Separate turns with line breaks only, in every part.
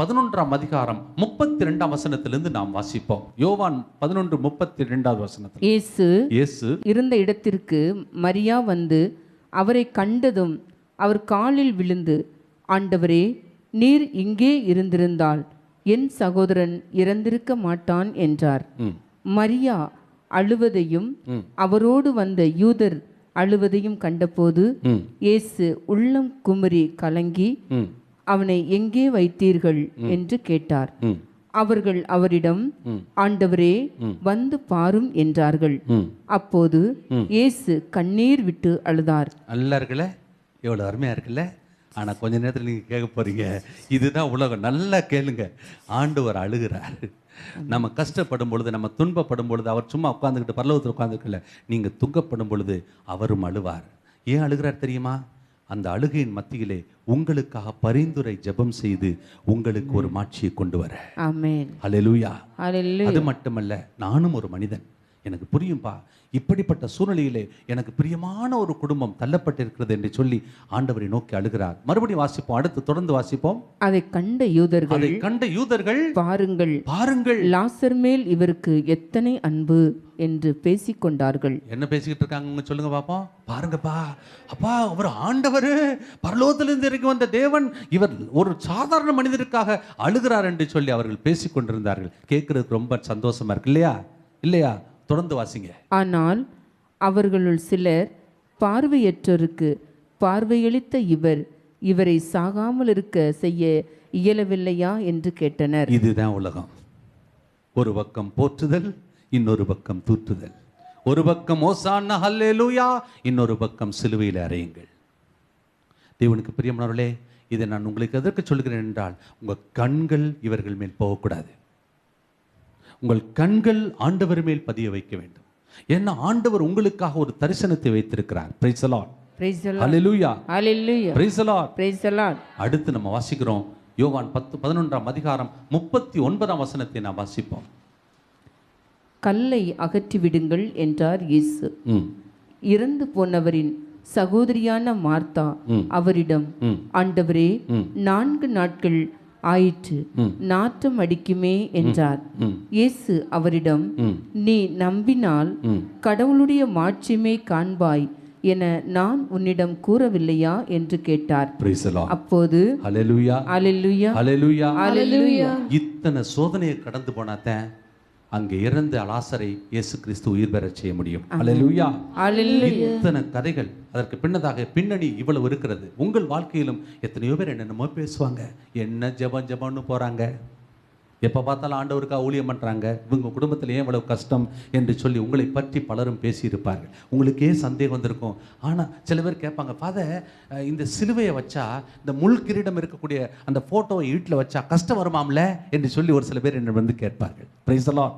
பதினொன்றாம் அதிகாரம் முப்பத்தி ரெண்டாம் வசனத்திலிருந்து நாம் வாசிப்போம். யோவான் பதினொன்று முப்பத்தி ரெண்டாவது வசனத்தில்.
இயேசு
இயேசு
இருந்த இடத்திற்கு மரியா வந்து அவரை கண்டதும் அவர் காலில் விழுந்து ஆண்டவரே நீர் இங்கே இருந்திருந்தால் என் சகோதரன் இறந்திருக்க மாட்டான் என்றார். மரியா அழுவதையும் அவரோடு வந்த யூதர் அழுவதையும் கண்டபோது இயேசு உள்ளம் குமரி கலங்கி அவனை எங்கே வைத்தீர்கள் என்று கேட்டார். அவர்கள் அவரிடம் ஆண்டவரே வந்து பாரும் என்றார்கள். அப்போது இயேசு கண்ணீர் விட்டு அழுதார்.
நல்லா இருக்குல்ல எவ்வளோ அருமையா இருக்குல்ல? ஆனா கொஞ்ச நேரத்துல நீங்க கேட்க போறீங்க. இதுதான் உலகம். நல்லா கேளுங்க. ஆண்டவர் அழுகிறார். நம்ம கஷ்டப்படும் பொழுது நம்ம துன்பப்படும் பொழுது அவர் சும்மா உட்காந்துக்கிட்டு பரலோகத்தில் உட்காந்துருக்கல நீங்க துக்கப்படும் பொழுது அவரும் அழுவார். ஏன் அழுகிறார் தெரியுமா? அந்த அழுகையின் மத்தியிலே உங்களுக்காக பரிந்துரை ஜெபம் செய்து உங்களுக்கு ஒரு மாட்சியை கொண்டு வர. அது மட்டுமல்ல நானும் ஒரு மனிதன். எனக்கு புரியும்பா? இப்படிப்பட்ட சூழ்நிலையிலே எனக்கு பிரியமான ஒரு குடும்பம் தள்ளப்பட்டிருக்கிறது என்று சொல்லி ஆண்டவரை நோக்கி அழுகிறார். மறுபடியும் வாசிப்போம். அடுத்து தொடர்ந்து வாசிப்போம்.
அதை கண்ட யூதர்கள்
அதை கண்ட யூதர்கள்
பாருங்கள்.
பாருங்கள்.
லாசர் மேல் இவருக்கு எத்தனை அன்பு என்று பேசிக்கொண்டார்கள்.
என்ன பேசிக்கிட்டு இருக்காங்க சொல்லுங்க பாப்போம். பாருங்கப்பா. அப்பா அவர் ஆண்டவர். பரலோகத்திலிருந்து இறங்கி வந்த தேவன் இவர் ஒரு சாதாரண மனிதருக்காக அழுகிறார் என்று சொல்லி அவர்கள் பேசிக் கொண்டிருந்தார்கள் கேட்கறதுக்கு ரொம்ப சந்தோஷமா இருக்கு இல்லையா? இல்லையா? தொடர்ந்து வாசிங்க.
ஆனால் அவர்களுள் சிலர் பார்வையற்றோருக்கு பார்வையளித்த இவர் இவரை சாகாமல் இருக்க செய்ய இயலவில்லையா என்று கேட்டனர்.
இதுதான் உலகம். ஒரு பக்கம் போற்றுதல் இன்னொரு பக்கம் தூற்றுதல். ஒரு பக்கம் ஓசான ஹல்லேலூயா இன்னொரு பக்கம் சிலுவையில் அறையுங்கள். தேவனுக்கு பிரியமானவர்களே இதை நான் உங்களுக்கு எதற்கு சொல்கிறேன் என்றால் உங்கள் கண்கள் இவர்கள் மேல் போகக்கூடாது. உங்கள் கண்கள் ஆண்டவர் மேல் பதிய வைக்க வேண்டும். ஏன்னா ஆண்டவர் உங்களுக்காக ஒரு தரிசனத்தை வைத்திருக்கிறார்.
Lord.
அடுத்து நம்ம வாசிக்கிறோம். யோவான் பத்து பதினொன்றாம் அதிகாரம் முப்பத்தி ஒன்பதாம் வசனத்தை நாம் வாசிப்போம்.
கல்லை அகற்றி விடுங்கள் என்றார் இயேசு. இறந்து போனவரின் சகோதரியான மார்த்தா அவரிடம். ஆண்டவரே. நான்கு நாட்கள் ஆயிற்று. நாற்றம் அடிக்குமே என்றார். இயேசு அவரிடம். நீ நம்பினால். கடவுளுடைய மாட்சிமை காண்பாய் என நான் உன்னிடம் கூறவில்லையா என்று கேட்டார். அப்போது
ஹalleluya
அல்லேலூயா
ஹalleluya
அல்லேலூயா
இத்தனை சோதனையை கடந்து போனாதான் அங்கே இறந்த அலாசரை இயேசு கிறிஸ்து உயிர் பெறச் செய்ய முடியும். இத்தனை கதைகள். அதற்கு பின்னதாக பின்னணி இவ்வளவு இருக்கிறது. உங்கள் வாழ்க்கையிலும் எத்தனையோ பேர் என்னென்னமோ பேசுவாங்க. என்ன ஜெபம் ஜெபம்னு போறாங்க. எப்போ பார்த்தாலும் ஆண்டவருக்காக ஊழியம் பண்ணுறாங்க இவங்க குடும்பத்தில் ஏன் இவ்வளவு கஷ்டம் என்று சொல்லி உங்களை பற்றி பலரும் பேசியிருப்பார்கள். உங்களுக்கே சந்தேகம் வந்திருக்கும். ஆனால் சில பேர் கேட்பாங்க ஃபாதர் இந்த சிலுவையை வச்சா இந்த முள் கிரீடம் இருக்கக்கூடிய அந்த ஃபோட்டோவை வீட்டில் வச்சா கஷ்டம் வருமாம்ல? என்று சொல்லி ஒரு சில பேர் என்ன வந்து கேட்பார்கள். பிரைஸ் அலாட்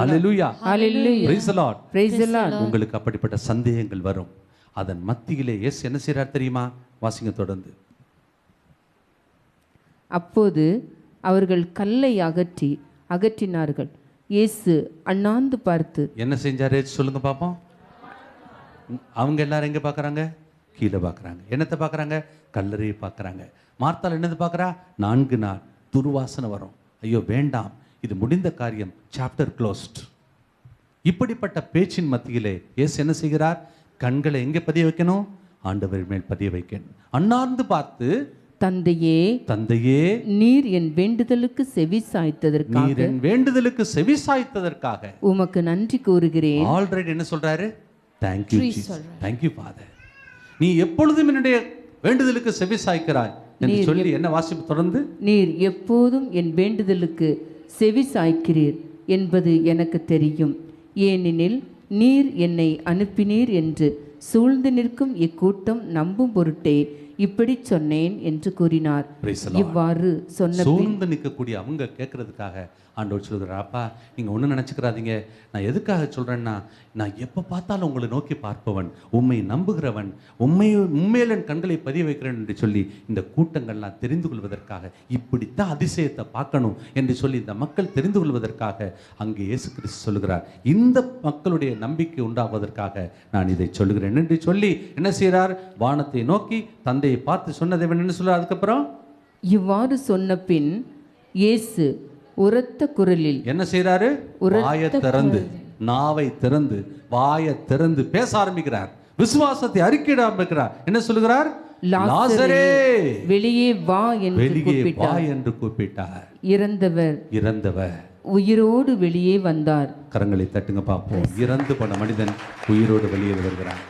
ஹalleluya
Hallelujah.
Praise the Lord
Praise the Lord.
உங்களுக்கு அப்படிப்பட்ட சந்தேகங்கள் வரும். அதன் மத்தியிலே எஸ் என்ன செய்றார் தெரியுமா? வாசிங்க தொடர்ந்து.
அப்போது அவர்கள் கல்லை அகற்றி அகற்றினார்கள். இயேசு அண்ணாந்து பார்த்து
என்ன செஞ்சாரு? சொல்லுங்க பாப்போம். அவங்க எல்லாரும் எங்க பாக்குறாங்க? கீழே பார்க்குறாங்க என்னத்தை பார்க்குறாங்க கல்லறையை பார்க்குறாங்க மார்த்தால் என்னது பார்க்குறா நான்கு நாள் துர்வாசனை வரும். ஐயோ வேண்டாம். இது முடிந்த காரியம். சாப்டர் க்ளோஸ்ட் இப்படிப்பட்ட பேச்சின் மத்தியிலே இயேசு என்ன செய்கிறார்? கண்களை எங்கே பதிய வைக்கணும்? ஆண்டவர் மேல் பதிய வைக்கணும். அண்ணார்ந்து பார்த்து
தந்தையே
தந்தையே
நீர் என் வேண்டுதலுக்கு செவி சாய்த்ததற்காக
நீர் என் வேண்டுதலுக்கு செவி சாய்த்ததற்காக.
உமக்கு நன்றி கூறுகிறேன்.
ஆல்ரெடி என்ன சொல்றாரு? தேங்க்யூ தேங்க்யூ ஃபாதர் நீ எப்பொழுதும் என்னுடைய வேண்டுதலுக்கு செவி சாய்க்கிறாய் என்று சொல்லி என்ன வாசிப்பு தொடர்ந்து?
நீர் எப்போதும் என் வேண்டுதலுக்கு செவி சாய்க்கிறீர் என்பது எனக்கு தெரியும். ஏனெனில் நீர் என்னை அனுப்பினீர் என்று சூழ்ந்து நிற்கும் இக்கூட்டம் நம்பும் பொருட்டே இப்படி சொன்னேன் என்று கூறினார். இவ்வாறு சொன்ன
சூழ்ந்து நிற்கக்கூடிய அவங்க கேட்கறதுக்காக ஆண்டவர் சொல்கிறார் அப்பா நீங்க ஒன்றும் நினைச்சுக்கிறாதீங்க நான் எதுக்காக சொல்றேன்னா நான் எப்போ பார்த்தாலும் உங்களை நோக்கி பார்ப்பவன் உண்மை நம்புகிறவன் உண்மை உண்மையில் என் கண்களை பதிய வைக்கிறேன் என்று சொல்லி இந்த கூட்டங்கள்லாம் தெரிந்து கொள்வதற்காக இப்படித்தான் அதிசயத்தை பார்க்கணும் என்று சொல்லி இந்த மக்கள் தெரிந்து கொள்வதற்காக அங்கே இயேசு கிறிஸ்து சொல்லுகிறார். இந்த மக்களுடைய நம்பிக்கை உண்டாவதற்காக நான் இதை சொல்லுகிறேன் என்று சொல்லி என்ன செய்கிறார்? வானத்தை நோக்கி தந்தையை பார்த்து சொன்ன தேவன் என்ன சொல்றார் அதுக்கப்புறம்?
இவ்வாறு சொன்ன பின் இயேசு உரத்த குரலில்
என்ன செய்றாரு? வாயை திறந்து நாவை திறந்து வாயை திறந்து பேச ஆரம்பிக்கிறார். விசுவாசத்தை அறிக்கையிட ஆரம்பிக்கிறார் என்ன சொல்லுகிறார்? லாசரே
வெளியே வா என்று
வெளியே வா
கூப்பிட்டார்.
என்று கூப்பிட்டார்.
இறந்தவர்.
இறந்தவர்.
உயிரோடு வெளியே வந்தார்.
கரங்களை தட்டுங்க பார்ப்போம். இறந்து போன மனிதன் உயிரோடு வெளியே வருகிறார்.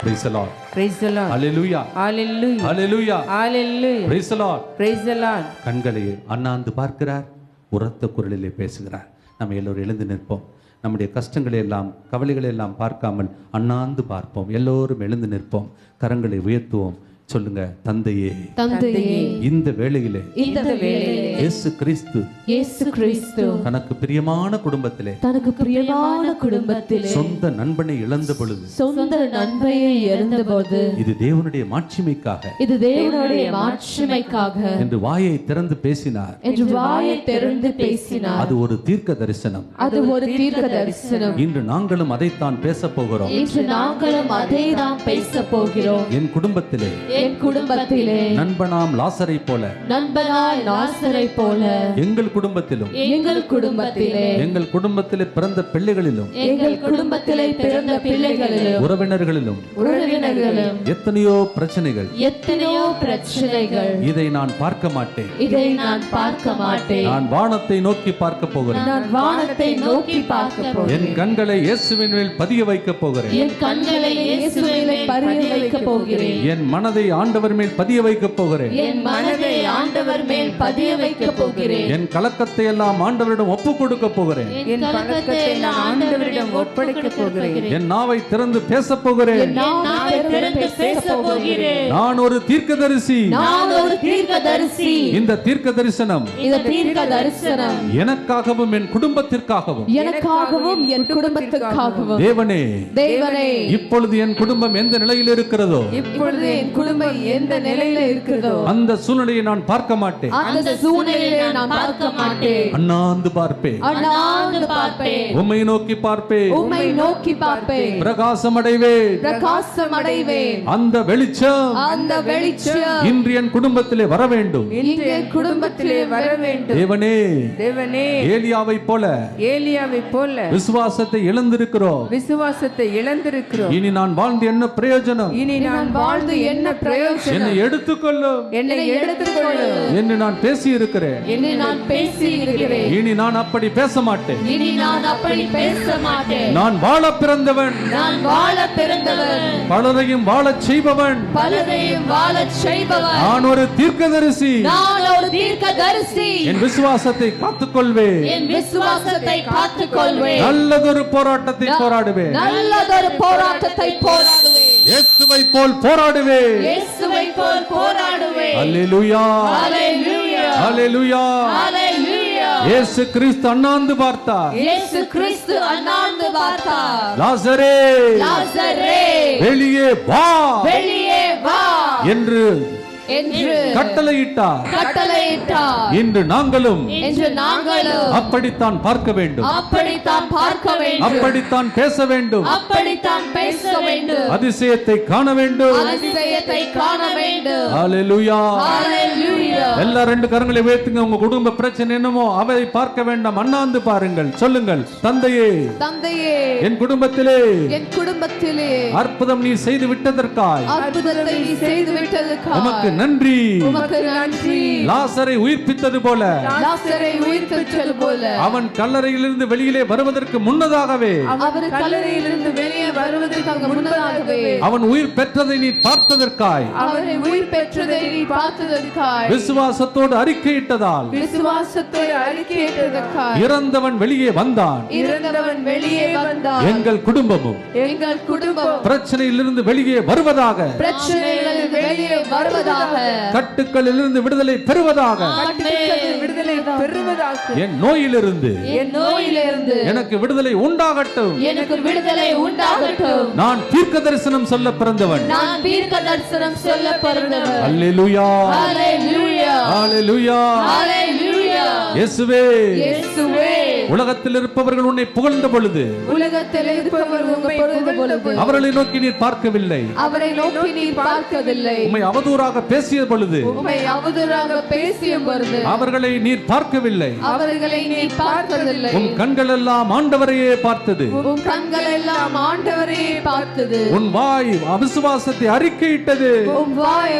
Praise the Lord.
Praise the Lord.
Hallelujah.
Hallelujah.
Hallelujah.
Hallelujah.
Praise the Lord.
Praise the Lord.
கண்களை அண்ணாந்து பார்க்கிறார் உரத்த குரலிலே பேசுகிறார் நம்ம எல்லோரும் எழுந்து நிற்போம் நம்முடைய கஷ்டங்களை எல்லாம் கவலைகளை எல்லாம் பார்க்காமல் அண்ணாந்து பார்ப்போம் எல்லோரும் எழுந்து நிற்போம் கரங்களை உயர்த்துவோம் சொல்லுங்க தந்தையே.
தந்தையே.
இந்த வேளையிலே
இந்த வேளையிலே.
இயேசு கிறிஸ்து
இயேசு கிறிஸ்து.
தனக்கு பிரியமான குடும்பத்திலே
தனக்கு பிரியமான குடும்பத்திலே
சொந்த நண்பனை இழந்த பொழுது
சொந்த நண்பையை இறந்தபோது
இது தேவனுடைய மாட்சிமைக்காக
இது தேவனுடைய மாட்சிமைக்காக
என்று வாயை திறந்து பேசினார்.
என்று வாயை திறந்து பேசினார்.
அது ஒரு தீர்க்க தரிசனம்.
அது ஒரு தீர்க்க தரிசனம்.
இன்று நாங்களும் அதைத்தான் பேசப் போகிறோம்.
இன்று நாங்களும் அதை தான் பேச போகிறோம்.
என் குடும்பத்திலே
என் குடும்பத்திலே.
நண்பனாம் லாசரை போல.
நண்பனாய் நாசரை போல.
எங்கள் குடும்பத்திலும்.
எங்கள் குடும்பத்திலே.
எங்கள் குடும்பத்திலே பிறந்த பிள்ளைகளிலும்.
எங்கள் குடும்பத்திலே பிறந்த பிள்ளைகளிலும்.
உறவினர்களிலும்.
உறவினர்களும்
எத்தனையோ பிரச்சனைகள்.
எத்தனையோ பிரச்சனைகள்.
இதை நான் பார்க்க மாட்டேன்.
இதை நான் பார்க்க மாட்டேன்.
நான் வானத்தை நோக்கி பார்க்க போகிறேன்.
நான் வானத்தை நோக்கி பார்க்க போகிறேன்.
என் கண்களை இயேசுவின் மேல் பதிய வைக்க போகிறேன்.
என் கண்களை இயேசுவிலே வைக்க போகிறேன்.
என் மனதை ஆண்டவர் மேல் பதிய வைக்க போகிறேன்.
என் மனதை ஆண்டவர் மேல் பதிய வைக்க போகிறேன்.
என் கலக்கத்தை எல்லாம் ஆண்டவரிடம் ஒப்பு கொடுக்க போகிறேன்.
என் பழக்கத்தை நான் ஆண்டவரிடம் ஒப்படைக்க போகிறேன்.
என் நாவை திறந்து பேசப் போகிறேன்.
நாவை திறந்து பேச போகிறேன்.
நான் ஒரு தீர்க்கதரிசி.
நான் ஒரு தீர்க்கதரிசி.
இந்த தீர்க்க தரிசனம்
இந்த தீர்க்க தரிசனம்
எனக்காகவும் என் குடும்பத்திற்காகவும்.
எனக்காகவும் என் குடும்பத்துக்காகவும்
தேவனே
தேவனே.
இப்பொழுது என் குடும்பம் எந்த நிலையில் இருக்கிறதோ?
இப்பொழுது என் குடும்பம் எந்த நிலையில இருக்கிறதோ?
அந்த சூழ்நிலையை நான் பார்க்க மாட்டேன்.
அந்த சூழ்நிலையை நான் பார்க்க மாட்டேன்.
அண்ணாந்து பார்ப்பேன்.
அண்ணாந்து பார்ப்பேன்.
உம்மை நோக்கி பார்ப்பேன்.
உம்மை நோக்கி பார்ப்பேன்.
பிரகாசம் அடைவேன்.
பிரகாசம் அடைவேன்.
அந்த வெளிச்சம்
அந்த வெளிச்சம்
இன்று என் குடும்பத்திலே வர வேண்டும்.
இங்கே குடும்பத்திலே வர வேண்டும்.
தேவனே
தேவனே
ஏலியாவை போல
ஏலியாவை போல
விசுவாசத்தை இழந்திருக்கிறோம்.
விசுவாசத்தை இழந்திருக்கிறோம்.
இனி நான் வாழ்ந்து என்ன பிரயோஜனம்.
இனி நான் வாழ்ந்து என்ன பிரயோஜனம்?
என்னை எடுத்துக்கொள்ளும்.
என்னை எடுத்துக்கொள்ளும்.
என்று நான் பேசி இருக்கிறேன்
என்று நான் பேசி இருக்கிறேன்
இனி நான் அப்படி பேச மாட்டேன்
இனி நான் அப்படி பேச மாட்டேன்
நான் வாழ பிறந்தவன்.
நான் வாழ பிறந்தவன்.
பலரையும் வாழச் செய்பவன்.
பலரையும் வாழச் செய்பவன்.
நான் ஒரு தீர்க்கதரிசி.
நான் ஒரு தீர்க்கதரிசி.
என் விசுவாசத்தை காத்துக்கொள்வேன்.
என் விசுவாசத்தை காத்துக் கொள்வேன்
நல்லதொரு போராட்டத்தை போராடுவேன்.
நல்லதொரு போராட்டத்தை போராடுவேன்.
இயேசுவை போல் போராடுவேன்.
இயேசுவை போல் போராடுவேன்.
அல்லேலூயா
ஹalleluya.
அல்லேலூயா
ஹalleluya.
இயேசு கிறிஸ்து அண்ணாந்து பார்த்தார்.
இயேசு கிறிஸ்து அண்ணாந்து பார்த்தார்.
லாசரே.
லாசரே.
வெளியே வா.
வெளியே வா.
என்று
என்று
கட்டளையிட்டார்.
கட்டளையிட்டார்.
இன்று நாங்களும்
என்று நாங்களும்
அப்படித்தான் பார்க்க வேண்டும்.
அப்படித்தான் பார்க்க வேண்டும்.
அப்படித்தான் பேச வேண்டும்.
அப்படித்தான் பேச வேண்டும்.
அதிசயத்தை காண வேண்டும்.
அதிசயத்தை காண வேண்டும்.
அல்லேலூயா
ஹalleluya.
எல்லா ரெண்டு கரங்களை உயர்த்துங்க. உங்க குடும்ப பிரச்சனை என்னமோ அதை பார்க்க வேண்டாம். அண்ணாந்து பாருங்கள். சொல்லுங்கள். தந்தையே
தந்தையே
என் குடும்பத்திலே
என் குடும்பத்திலே
அற்புதம் நீ செய்து விட்டதற்காய்.
அற்புதத்தை நீ செய்து விட்டதுக்காக
உமக்கு நன்றி.
உமக்கு நன்றி.
லாசரை உயிர்ப்பித்தது போல.
லாசரை உயிர்த்தெழுந்தது போல.
அவன் கல்லறையிலிருந்து வெளியிலே வருவதற்கு முன்னதாகவே.
அவர் கல்லறையிலிருந்து வெளியே வருவதற்காக முன்னதாகவே.
அவன் உயிர் பெற்றதை நீ பார்த்ததற்காய்.
அவரை உயிர் பெற்றதை நீ பார்த்ததற்காய்.
விசுவாசத்தோடு அறிக்கையிட்டதால்.
விசுவாசத்தோடு அறிக்கையிட்டதற்காய்.
இறந்தவன் வெளியே வந்தான்.
இறந்தவன் வெளியே வந்தான்.
எங்கள் குடும்பமும்
எங்கள் குடும்பம்
பிரச்சனையிலிருந்து வெளியே வருவதாக.
பிரச்சனைகள் வெளியே வருவதாக.
கட்டுக்களிலிருந்து விடுதலை பெறுவதாக.
விடுதலை பெறுவதாக.
என் நோயிலிருந்து.
என் நோயிலிருந்து.
எனக்கு விடுதலை உண்டாகட்டும்.
எனக்கு விடுதலை உண்டாகட்டும்.
நான் தீர்க்க தரிசனம் சொல்ல பிறந்தவன்.
நான் தீர்க்க தரிசனம் சொல்ல பிறந்தவர்
அல்லேலூயா.
ஹalleluya
அல்லேலூயா.
ஹalleluya
இயேசுவே.
இயேசுவே.
உலகத்தில் இருப்பவர்கள் உன்னை புகழ்ந்த பொழுது
உலகத்தில்
அவர்களை நோக்கி நீர் பார்க்கவில்லை.
அவரை நோக்கி நீர் பார்க்கவில்லை.
உம்மை அவதூறாக பேசிய பொழுது
உம்மை அவதூறாக பேசிய பொழுது
அவர்களை நீர் பார்க்கவில்லை.
அவர்களை நீர் பார்க்கவில்லை.
உன் கண்கள் எல்லாம் ஆண்டவரையே பார்த்தது.
உன் கண்கள் எல்லாம் ஆண்டவரே பார்த்தது.
உன் வாய் அவிசுவாசத்தை அறிக்கையிட்டது.
உன் வாய்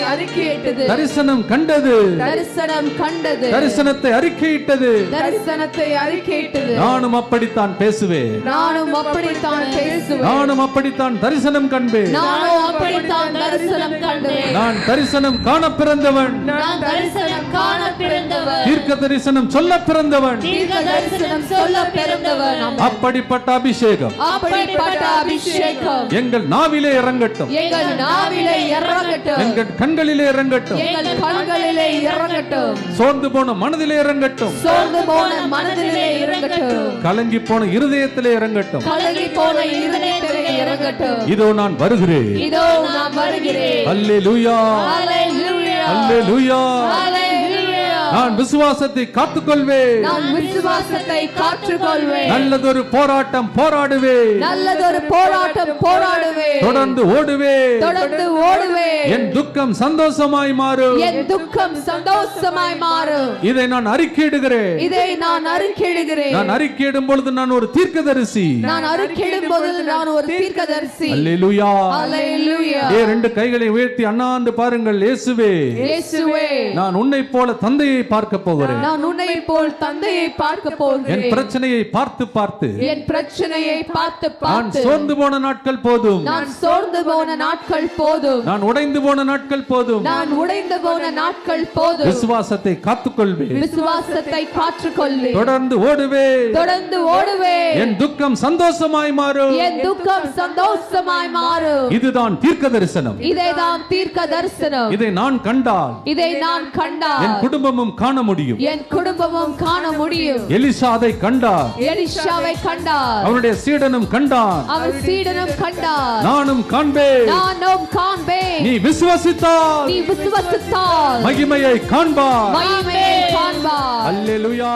அறிக்கையிட்டது.
தரிசனம் கண்டது.
தரிசனம் கண்டது.
தரிசனத்தை அறிக்கையிட்டது.
தரிசனத்தை அறிக்கையிட்டது.
நானும் அப்படித்தான் பேசுவேன்.
நானும் அப்படித்தான் பேசுவேன்.
நானும் அப்படித்தான் தரிசனம் கண்பேன்
நானும் அப்படித்தான் தரிசனம் கண்டேன்.
நான் தரிசனம் காண பிறந்தவன்.
நான் தரிசனம் காண பிறந்தவர்
தீர்க்க தரிசனம் சொல்ல பிறந்தவன்.
தீர்க்க தரிசனம் சொல்ல பிறந்தவர்
அப்படிப்பட்ட அபிஷேகம்.
அப்படிப்பட்ட அபிஷேகம்.
எங்கள் நாவிலே இறங்கட்டும்.
எங்கள் நாவிலே இறங்கட்டும்.
எங்கள் கண்களிலே இறங்கட்டும்.
எங்கள் கண்களிலே இறங்கட்டும்.
சோர்ந்து போன மனதிலே இறங்கட்டும்.
சோர்ந்து போன மனதிலே இறங்கட்டும்.
கலங்கி போன இருதயத்திலே இறங்கட்டும்.
கலங்கி போன இருதயத்திலே இறங்கட்டும்.
இதோ நான் வருகிறேன்.
இதோ நான் வருகிறேன்.
அல்லேலூயா. அல்லேலூயா.
ஹalleluya
நான் விசுவாசத்தை காத்துக்கொள்வேன்.
நான் விசுவாசத்தை காற்றுக்கொள்வேன்
நல்லதொரு போராட்டம் போராடுவேன்.
நல்லதொரு போராட்டம் போராடுவேன்.
தொடர்ந்து ஓடுவேன்.
தொடர்ந்து ஓடுவேன்.
என் துக்கம் சந்தோஷமாய் மாறும்.
என் துக்கம் சந்தோஷமாய் மாறும்.
இதை நான் அறிக்கையிடுகிறேன்.
இதை நான் அறிக்கையிடுகிறேன்.
நான் அறிக்கையிடும் பொழுது நான் ஒரு தீர்க்கதரிசி.
நான் அறிக்கையிடும் போது நான் ஒரு தீர்க்கதரிசி.
அல்லேலூயா.
ஹalleluya
ஏ ரெண்டு கைகளை உயர்த்தி அண்ணாந்து பாருங்கள் இயேசுவே.
இயேசுவே.
நான் உன்னை போல தந்தையை பார்க்க போகிறேன்.
நான் உன்னை போல் தந்தையை பார்க்க
என்
போகிறேன்
பிரச்சனையை பார்த்து பார்த்து.
என் பிரச்சனையை பார்த்து
நான் சோர்ந்து போன நாட்கள் போதும்.
நான் சோர்ந்து போன நாட்கள் போதும்.
நான் உடைந்து போன நாட்கள் போதும்.
நான் உடைந்து போன நாட்கள் போதும்.
விசுவாசத்தை காத்துக்கொள்வேன்.
விசுவாசத்தை காற்றுக்கொள்ளு
தொடர்ந்து ஓடுவேன்.
தொடர்ந்து ஓடுவேன்.
என் துக்கம் சந்தோஷமாய் மாறும்.
என் துக்கம் சந்தோஷமாய் மாறும்.
இதுதான் தீர்க்க தரிசனம்
இதைதான் தீர்க்க தரிசனம்
இதை நான் கண்டால்.
இதை நான்
என்
கண்டால்
குடும்பமும் காண முடியும்.
என் குடும்பமும் காண முடியும்.
எலிசா அதை கண்டார்.
எலிஷாவை கண்டார்.
அவனுடைய சீடனும் கண்டான்
அவர் சீடனும் கண்டார்.
நானும் காண்பேன்.
நானும் காண்பேன்.
நீ விசுவசித்தால்
நீ விசுவசித்தால்
மகிமையை காண்பார்
மகிமையை காண்பார்
அல்லேலூயா.